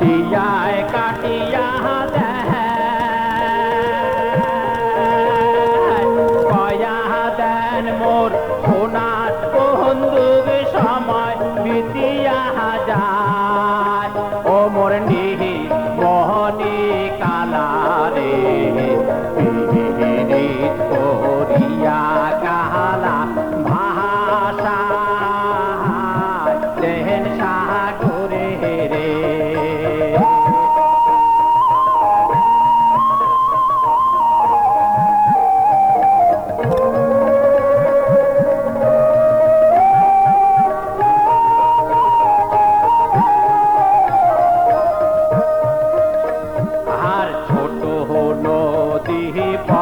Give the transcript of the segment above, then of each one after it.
দিয়ায় কাটিয়া কয়া দেন মোর সোনার বন্ধুক সময় বিতিয়া যায়। ও মোর নিহি মোহনী কালারে ভাষা দেন সাগরে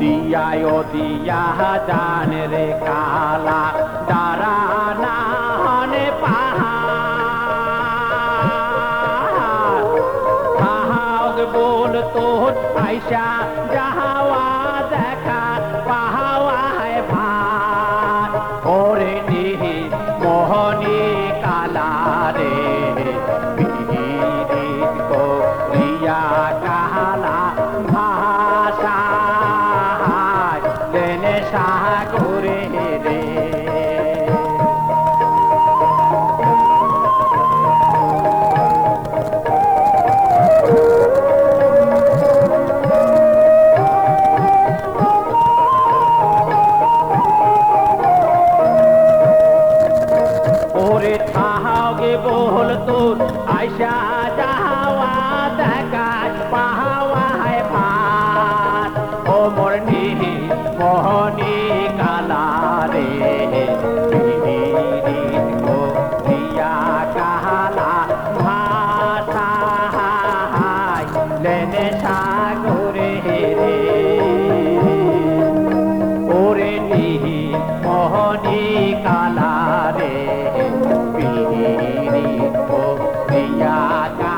দিয়ায় দিয়া জান রে কালা দারানা হনে পাহাড় পাহাড় বল তোর আইসা যাহাওয়া দেখা আয়সা যাওয়া দেখাত পাহাওয়া হয় ভাত ও মর্নি মোহনি কালা রে লেনে সাগরে রে ওরে নিহি মোহনি কালা রে পিহি ไม่อยาก